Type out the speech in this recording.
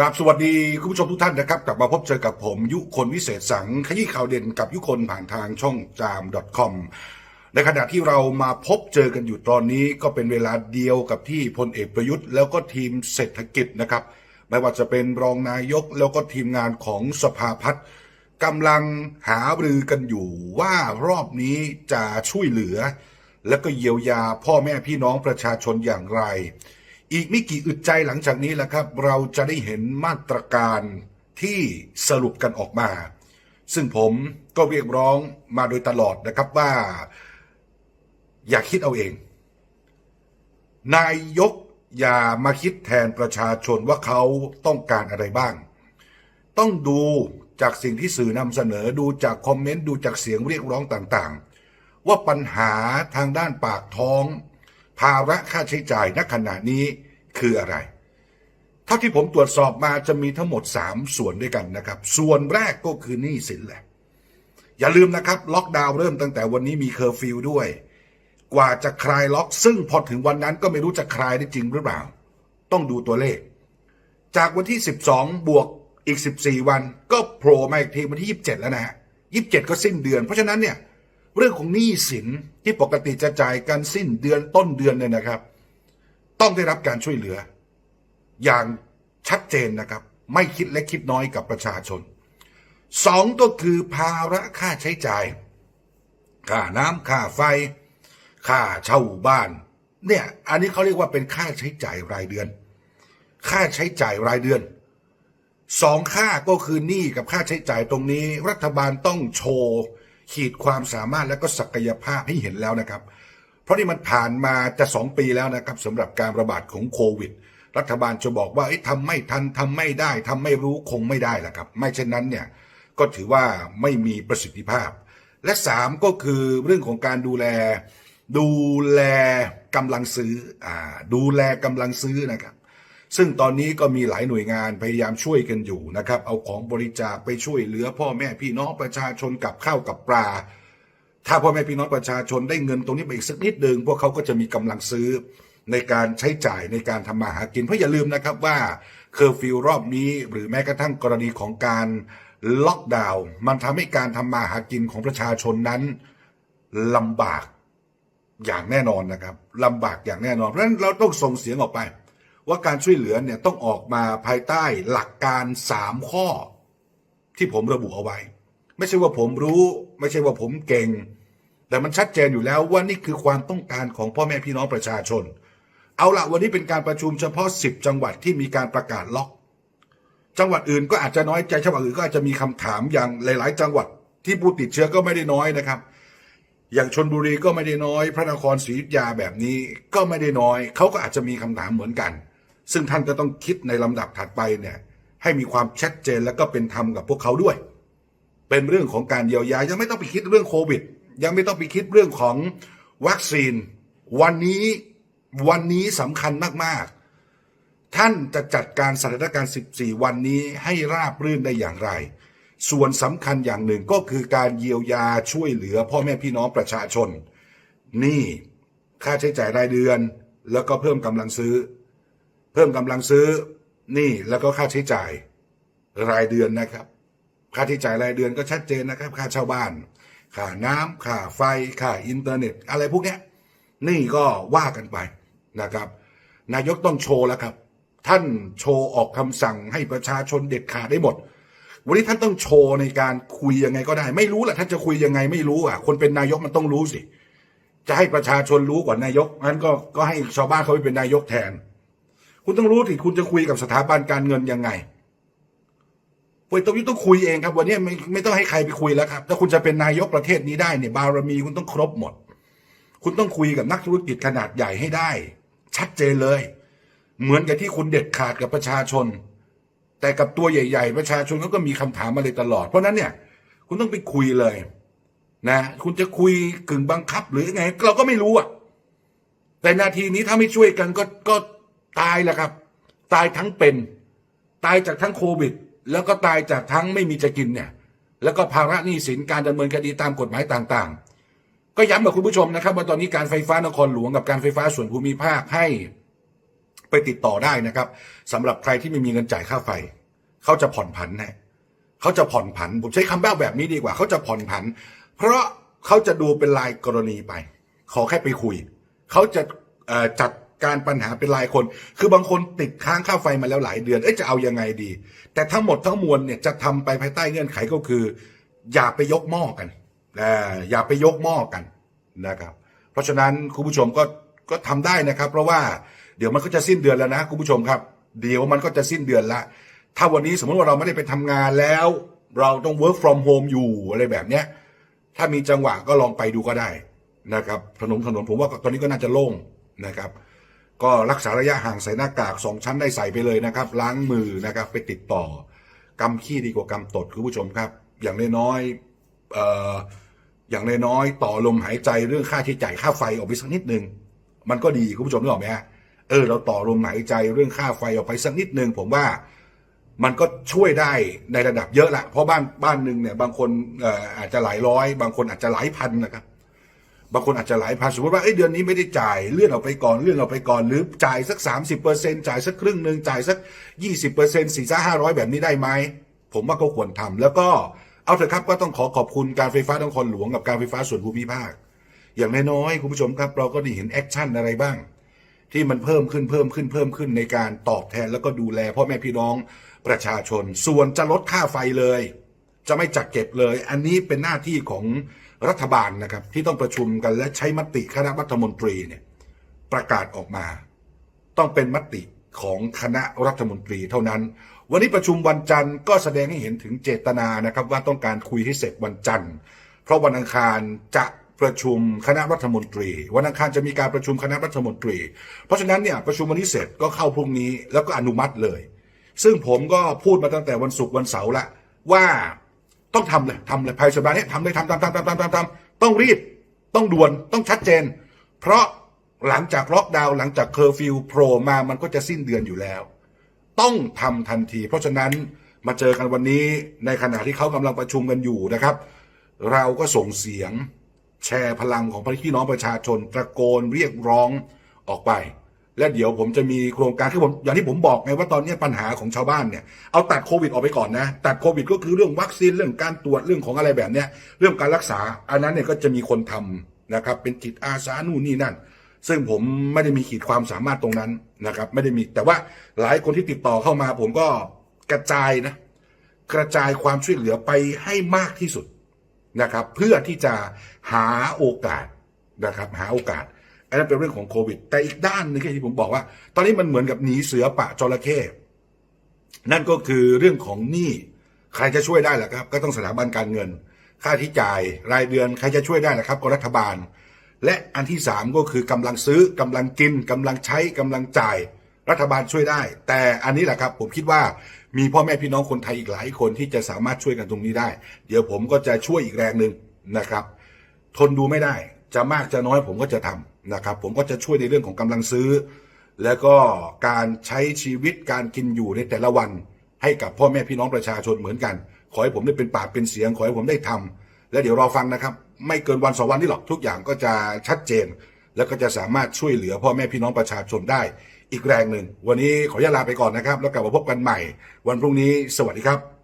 กราบสวัสดีคุณผู้ชมทุกท่านนะครับกลับมาพบเจอกับผมยุคนวิเศษสังขยี้ข่าวเด่นกับยุคนผ่านทางช่องจาม .com ในขณะที่เรามาพบเจอกันอยู่ตอนนี้ก็เป็นเวลาเดียวกับที่พลเอกประยุทธ์แล้วก็ทีมเศรษฐกิจนะครับ ไม่ว่าจะเป็นรองนายกแล้วก็ทีมงานของสภาพัฒน์กำลังหารือกันอยู่ว่ารอบนี้จะช่วยเหลือ และก็เยียวยาพ่อแม่พี่น้องประชาชนอย่างไร อีกไม่กี่อึดใจหลังจากนี้แหละครับ เราจะได้เห็นมาตรการที่สรุปกันออกมา ซึ่งผมก็เรียกร้องมาโดยตลอดนะครับว่า อย่าคิดเอาเอง นายกอย่ามาคิดแทนประชาชนว่าเขาต้องการอะไรบ้าง ต้องดูจากสิ่งที่สื่อนำเสนอดูจากคอมเมนต์ดูจากเสียงเรียกร้องต่างๆ ว่าปัญหาทางด้านปากท้อง ภาระค่าใช้จ่ายณขณะนี้คืออะไร เท่าที่ผมตรวจสอบมาจะมีทั้งหมด 3 ส่วนด้วยกันนะครับ ส่วนแรกก็คือหนี้สินแหละ อย่าลืมนะครับ ล็อกดาวน์เริ่มตั้งแต่วันนี้มีเคอร์ฟิวด้วย กว่าจะคลายล็อก ซึ่งพอถึงวันนั้นก็ไม่รู้จะคลายได้จริงหรือเปล่า ต้องดูตัวเลข จากวันที่ 12 บวกอีก 14 วัน ก็โผล่มาอีกทีวันที่ 27 แล้วนะฮะ27 ก็สิ้นเดือน เพราะฉะนั้นเนี่ย เรื่องของหนี้สินที่ปกติจะจ่ายกันสิ้นเดือนต้นเดือนเนี่ยนะครับ ต้องได้รับการช่วยเหลือ อย่างชัดเจนนะครับ ไม่คิดเล็กคิดน้อยกับประชาชนสองก็คือภาระค่าใช้จ่าย ค่าน้ำค่าไฟ ค่าเช่าบ้าน เนี่ย อันนี้เขาเรียกว่าเป็นค่าใช้จ่ายรายเดือน ค่าใช้จ่ายรายเดือนสองค่าก็คือหนี้กับค่าใช้จ่ายตรงนี้ รัฐบาลต้องโชว์ ขีดความสามารถและก็ศักยภาพให้เห็นแล้วนะครับ เพราะนี่มันผ่านมาจะสองปีแล้วนะครับสำหรับการระบาดของโควิด รัฐบาลจะบอกว่าเอ้ทำไม่ทันทำไม่ได้ทำไม่รู้คงไม่ได้แหละครับ ไม่เช่นนั้นเนี่ยก็ถือว่าไม่มีประสิทธิภาพ และสามก็คือเรื่องของการดูแล ดูแลกำลังซื้ออดูแลกำลังซื้อนะครับ ซึ่งตอนนี้ก็มีหลายหน่วยงานพยายามช่วยกันอยู่นะครับ เอาของบริจาคไปช่วยเหลือ พ่อแม่พี่น้องประชาชนกับข้าวกับปลา ถ้าพ่อแม่พี่น้องประชาชนได้เงินตรงนี้ไปอีกสักนิดหนึ่งพวกเขาก็จะมีกำลังซื้อในการใช้จ่ายในการทำมาหากิน เพราะอย่าลืมนะครับว่าเคอร์ฟิวรอบนี้หรือแม้กระทั่งกรณีของการล็อกดาวน์มันทำให้การทำมาหากินของประชาชนนั้นลำบากอย่างแน่นอนนะครับลำบากอย่างแน่นอน เพราะฉะนั้นเราต้องส่งเสียงออกไป ว่าการช่วยเหลือเนี่ยต้องออกมาภายใต้หลักการสามข้อ ที่ผมระบุเอาไว้ ไม่ใช่ว่าผมรู้ ไม่ใช่ว่าผมเก่ง แต่มันชัดเจนอยู่แล้วว่านี่คือความต้องการของพ่อแม่พี่น้องประชาชน เอาละวันนี้เป็นการประชุมเฉพาะ 10 จังหวัดที่มีการประกาศล็อก จังหวัดอื่นก็อาจจะน้อยใจจังหวัดอื่นก็อาจจะมีคำถามอย่างหลาย ๆ จังหวัดที่ผู้ติดเชื้อก็ไม่ได้น้อยนะครับอย่างชนบุรีก็ไม่ได้น้อย พระนครศรีอยุธยาแบบนี้ก็ไม่ได้น้อย เขาก็อาจจะมีคำถามเหมือนกัน ซึ่งท่านก็ต้องคิดในลำดับถัดไปเนี่ยให้มีความชัดเจนและก็เป็นธรรมกับพวกเขาด้วย เป็นเรื่องของการเยียวยายังไม่ต้องไปคิดเรื่องโควิด ยังไม่ต้องไปคิดเรื่องของวัคซีน วันนี้วันนี้สำคัญมากๆ ท่านจะจัดการสถานการณ์ 14 วันนี้ให้ราบรื่นได้อย่างไร ส่วนสำคัญอย่างหนึ่งก็คือการเยียวยาช่วยเหลือพ่อแม่พี่น้องประชาชน นี่ค่าใช้จ่ายรายเดือน แล้วก็เพิ่มกำลังซื้อ เพิ่มกำลังซื้อนี่แล้วก็ค่าใช้จ่ายรายเดือนนะครับ ค่าใช้จ่ายรายเดือนก็ชัดเจนนะครับ ค่าเช่าบ้าน ค่าน้ำค่าไฟ ค่าอินเทอร์เน็ต อะไรพวกเนี้ยนี่ก็ว่ากันไปนะครับ นายกต้องโชว์แล้วครับ ท่านโชว์ออกคำสั่งให้ประชาชนเด็ดขาดได้หมด วันนี้ท่านต้องโชว์ในการคุยยังไงก็ได้ ไม่รู้แหละท่านจะคุยยังไงไม่รู้อะ คนเป็นนายกมันต้องรู้สิ จะให้ประชาชนรู้ก่อนนายกงั้นก็ก็ให้ชาวบ้านเขาไปเป็นนายกแทน คุณต้องรู้ที่คุณจะคุยกับสถาบันการเงินยังไงเวยตรงนี้ต้องคุยเองครับ วันนี้ไม่ไม่ต้องให้ใครไปคุยแล้วครับ ถ้าคุณจะเป็นนายกประเทศนี้ได้เนี่ยบารมีคุณต้องครบหมด คุณต้องคุยกับนักธุรกิจขนาดใหญ่ให้ได้ ชัดเจนเลย เหมือนกับที่คุณเด็ดขาดกับประชาชน แต่กับตัวใหญ่ ๆ ประชาชนเขาก็มีคำถามมาเลยตลอด เพราะนั้นเนี่ย คุณต้องไปคุยเลยนะ คุณจะคุยกึ่งบังคับหรือไง เราก็ไม่รู้อะแต่นาทีนี้ถ้าไม่ช่วยกันก็ก็ ตายแหละครับ ตายทั้งเป็น ตายจากทั้งโควิด แล้วก็ตายจากทั้งไม่มีจะกินเนี่ยแล้วก็ภาระหนี้สินการดำเนินคดีตามกฎหมายต่างๆ ก็ย้ำกับคุณผู้ชมนะครับ ว่าตอนนี้การไฟฟ้านครหลวงกับการไฟฟ้าส่วนภูมิภาคให้ไปติดต่อได้นะครับสำหรับใครที่ไม่มีเงินจ่ายค่าไฟ เขาจะผ่อนผันนะเขาจะผ่อนผัน ผมใช้คำแบบแบบนี้ดีกว่า เขาจะผ่อนผัน เพราะเขาจะดูเป็นรายกรณีไป ขอแค่ไปคุย เขาจะจัด การปัญหาเป็นรายคน คือบางคนติดค้างค่าไฟมาแล้วหลายเดือน เอ๊ะจะเอายังไงดี แต่ทั้งหมดทั้งมวลเนี่ยจะทำไปภายใต้เงื่อนไขก็คือ อย่าไปยกหม้อกันอย่าไปยกหม้อกันนะครับ เพราะฉะนั้นคุณผู้ชมก็ก็ทำได้นะครับ เพราะว่าเดี๋ยวมันก็จะสิ้นเดือนแล้วนะคุณผู้ชมครับ เดี๋ยวมันก็จะสิ้นเดือนละ ถ้าวันนี้สมมติว่าเราไม่ได้ไปทำงานแล้ว เราต้อง work from home อยู่อะไรแบบเนี้ยถ้ามีจังหวะก็ลองไปดูก็ได้นะครับถนนถนนผมว่าตอนนี้ก็น่าจะโล่งนะครับ ก็รักษาระยะห่างใส่หน้ากากสองชั้นได้ใส่ไปเลยนะครับ ล้างมือนะครับไปติดต่อกำขี้ดีกว่ากำตดคุณผู้ชมครับ อย่างน้อยๆออย่างน้อยๆต่อลมหายใจเรื่องค่าใช้จ่ายค่าไฟออกไปสักนิดนึง มันก็ดีคุณผู้ชมนึกออกไหมฮะเออเราต่อลมหายใจเรื่องค่าไฟออกไปสักนิดนึงผมว่ามันก็ช่วยได้ในระดับเยอะละเพราะบ้านบ้านหนึ่งเนี่ยบางคนอออาจจะหลายร้อย บางคนอาจจะหลายพันนะครับ บางคนอาจจะหลายพันสมมติว่าเอ้ยเดือนนี้ไม่ได้จ่ายเลื่อนออกไปก่อนเลื่อนออกไปก่อน หรือจ่ายสัก 30%จ่ายสักครึ่งหนึ่งจ่ายสัก 20%สี่ห้าร้อยแบบนี้ได้ไหมผมว่าก็ควรทำแล้วก็เอาเถอะครับก็ต้องขอขอบคุณการไฟฟ้านครหลวงกับการไฟฟ้าส่วนภูมิภาค อย่างน้อยๆคุณผู้ชมครับเราก็ได้เห็นแอคชั่นอะไรบ้าง ที่มันเพิ่มขึ้นเพิ่มขึ้นเพิ่มขึ้นในการตอบแทนแล้วก็ดูแลพ่อแม่พี่น้องประชาชน ส่วนจะลดค่าไฟเลย จะไม่จัดเก็บเลย อันนี้เป็นหน้าที่ของ รัฐบาลนะครับ ที่ต้องประชุมกันและใช้มติคณะรัฐมนตรีเนี่ยประกาศออกมา ต้องเป็นมติของคณะรัฐมนตรีเท่านั้น วันนี้ประชุมวันจันทร์ก็แสดงให้เห็นถึงเจตนานะครับ ว่าต้องการคุยให้เสร็จวันจันทร์ เพราะวันอังคารจะประชุมคณะรัฐมนตรี วันอังคารจะมีการประชุมคณะรัฐมนตรี เพราะฉะนั้นเนี่ยประชุมวันนี้เสร็จก็เข้าพรุ่งนี้แล้วก็อนุมัติเลย ซึ่งผมก็พูดมาตั้งแต่วันศุกร์วันเสาร์ละว่า ต้องทำเลยทำเลยภายสัปดาห์นี้ทำเลยทำทำทำทำทำทำทำต้องรีบ ต้องด่วนต้องชัดเจน เพราะหลังจากล็อกดาวน์หลังจากเคอร์ฟิวโผล่มามันก็จะสิ้นเดือนอยู่แล้ว ต้องทำทันที เพราะฉะนั้นมาเจอกันวันนี้ในขณะที่เขากำลังประชุมกันอยู่นะครับ เราก็ส่งเสียงแชร์พลังของพี่น้องประชาชนตะโกนเรียกร้องออกไป และเดี๋ยวผมจะมีโครงการที่ผมอย่างที่ผมบอกไงว่าตอนนี้ปัญหาของชาวบ้านเนี่ยเอาตัดโควิดออกไปก่อนนะตัดโควิดก็คือเรื่องวัคซีนเรื่องการตรวจเรื่องของอะไรแบบเนี้ยเรื่องการรักษา อันนั้นเนี่ยก็จะมีคนทำนะครับ เป็นจิตอาสานู่นนี่นั่น ซึ่งผมไม่ได้มีขีดความสามารถตรงนั้นนะครับ ไม่ได้มีแต่ว่าหลายคนที่ติดต่อเข้ามา ผมก็กระจายนะกระจายความช่วยเหลือไปให้มากที่สุดนะครับ เพื่อที่จะหาโอกาสนะครับ หาโอกาส อันนั้นเป็นเรื่องของโควิด แต่อีกด้านนึงที่ผมบอกว่า ตอนนี้มันเหมือนกับหนีเสือปะจระเข้นั่นก็คือเรื่องของหนี้ใครจะช่วยได้ล่ะครับ ก็ต้องสถาบันการเงิน ค่าที่จ่ายรายเดือนใครจะช่วยได้ล่ะครับก็รัฐบาล และอันที่สามก็คือกำลังซื้อกำลังกินกำลังใช้กำลังจ่ายรัฐบาลช่วยได้ แต่อันนี้แหละครับ ผมคิดว่ามีพ่อแม่พี่น้องคนไทยอีกหลายคนที่จะสามารถช่วยกันตรงนี้ได้ เดี๋ยวผมก็จะช่วยอีกแรงหนึ่งนะครับ ทนดูไม่ได้ จะมากจะน้อยผมก็จะทำนะครับ ผมก็จะช่วยในเรื่องของกำลังซื้อ แล้วก็การใช้ชีวิตการกินอยู่ในแต่ละวัน ให้กับพ่อแม่พี่น้องประชาชนเหมือนกัน ขอให้ผมได้เป็นปากเป็นเสียง ขอให้ผมได้ทำและเดี๋ยวรอฟังนะครับ ไม่เกินวันสองวันนี้หรอกทุกอย่างก็จะชัดเจน แล้วก็จะสามารถช่วยเหลือพ่อแม่พี่น้องประชาชนได้ อีกแรงหนึ่งวันนี้ขออนุญาตลาไปก่อนนะครับ แล้วกลับมาพบกันใหม่ วันพรุ่งนี้สวัสดีครับ